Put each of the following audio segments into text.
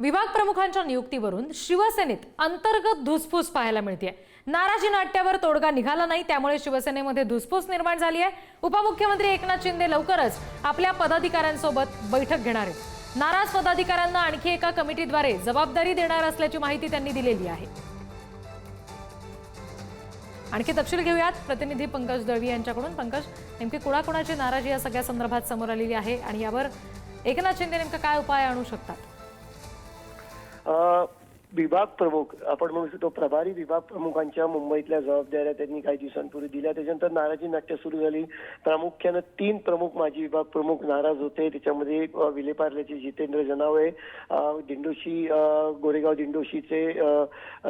विभाग प्रमुखांच्या नियुक्तीवरून शिवसेनेत अंतर्गत धुसफूस पाहायला मिळते नाराजी नाट्यावर तोडगा निघाला नाही त्यामुळे शिवसेनेमध्ये धुसफूस निर्माण झाली आहे. उपमुख्यमंत्री एकनाथ शिंदे लवकरच आपल्या पदाधिकाऱ्यांसोबत बैठक घेणार आहेत. नाराज पदाधिकाऱ्यांना आणखी एका कमिटीद्वारे जबाबदारी देणार असल्याची माहिती त्यांनी दिलेली आहे. आणखी तपशील घेऊयात. प्रतिनिधी पंकज दळवी यांच्याकडून. पंकज नेमकी कुणाकुणाची नाराजी या सगळ्या संदर्भात समोर आलेली आहे आणि यावर एकनाथ शिंदे नेमका काय उपाय आणू शकतात? 呃 विभाग प्रमुख आपण म्हणू शकतो प्रभारी विभाग प्रमुखांच्या मुंबईतल्या जबाबदाऱ्या त्यांनी काही दिवसांपूर्वी दिल्या. त्याच्यानंतर नाराजी नाट्य सुरू झाली. प्रामुख्यानं तीन प्रमुख माजी विभाग प्रमुख नाराज होते. त्याच्यामध्ये विलेपार्ल्याचे जितेंद्र जनावे दिंडोशी गोरेगाव दिंडोशीचे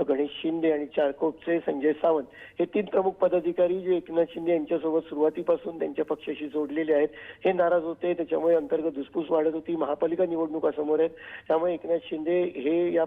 गणेश शिंदे आणि चारकोपचे संजय सावंत. हे तीन प्रमुख पदाधिकारी जे एकनाथ शिंदे यांच्यासोबत सुरुवातीपासून त्यांच्या पक्षाशी जोडलेले आहेत हे नाराज होते. त्याच्यामुळे अंतर्गत धुसफूस वाढत होती. महापालिका निवडणुका समोर आहेत. त्यामुळे एकनाथ शिंदे हे या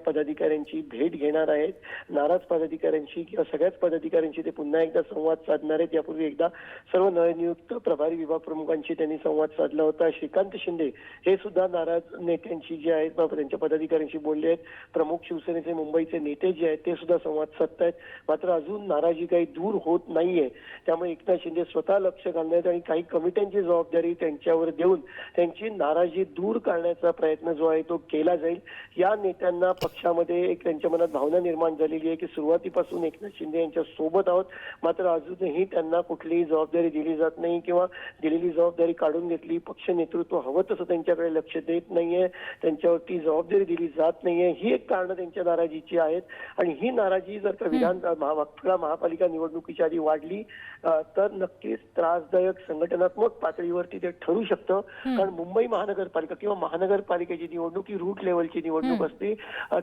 पदाधिकाऱ्यांची भेट घेणार आहेत. नाराज पदाधिकाऱ्यांशी किंवा सगळ्याच पदाधिकाऱ्यांशी ते पुन्हा एकदा संवाद साधणार आहेत. यापूर्वी एकदा सर्व नवनियुक्त प्रभारी विभाग प्रमुखांशी त्यांनी संवाद साधला होता. श्रीकांत शिंदे हे सुद्धा नाराज नेत्यांशी जे आहेत त्यांच्या पदाधिकाऱ्यांशी बोलले आहेत. प्रमुख शिवसेनेचे मुंबईचे नेते जे आहेत ते सुद्धा संवाद साधतायत. मात्र अजून नाराजी काही दूर होत नाहीये. त्यामुळे एकनाथ शिंदे स्वतः लक्ष घालण्यात आणि काही कमिट्यांची जबाबदारी त्यांच्यावर देऊन त्यांची नाराजी दूर करण्याचा प्रयत्न जो आहे तो केला जाईल. या नेत्यांना पक्षामध्ये एक त्यांच्या मनात भावना निर्माण झालेली आहे की सुरुवातीपासून एकनाथ शिंदे यांच्या सोबत आहोत. मात्र अजूनही त्यांना कुठलीही जबाबदारी दिली जात नाही किंवा दिलेली जबाबदारी काढून घेतली पक्ष नेतृत्व हवं तसं त्यांच्याकडे लक्ष देत नाहीये त्यांच्यावरती जबाबदारी दिली जात नाहीये ही एक कारणं त्यांच्या नाराजीची आहेत. आणि ही नाराजी जर का विधान महा- महापालिका निवडणुकीच्या आधी वाढली तर नक्कीच त्रासदायक संघटनात्मक पातळीवरती ते ठरू शकतं. कारण मुंबई महानगरपालिका किंवा महानगरपालिकेची निवडणूक ही रूट लेवलची निवडणूक असते. अ,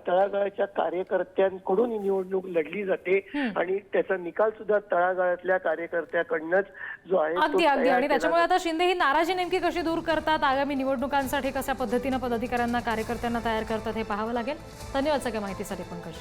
तळागाळाच्या कार्यकर्त्यांकडून ही निवडणूक लढली जाते. आणि त्याचा निकाल सुद्धा तळागाळातल्या कार्यकर्त्याकडनंच जो आहे अगदी अगदी. आणि त्याच्यामुळे आता शिंदे ही नाराजी नेमकी कशी दूर करतात? आगामी निवडणुकांसाठी कशा पद्धतीनं पदाधिकाऱ्यांना कार्यकर्त्यांना तयार करतात हे पाहावं लागेल. धन्यवाद सगळ्या माहितीसाठी पंकज.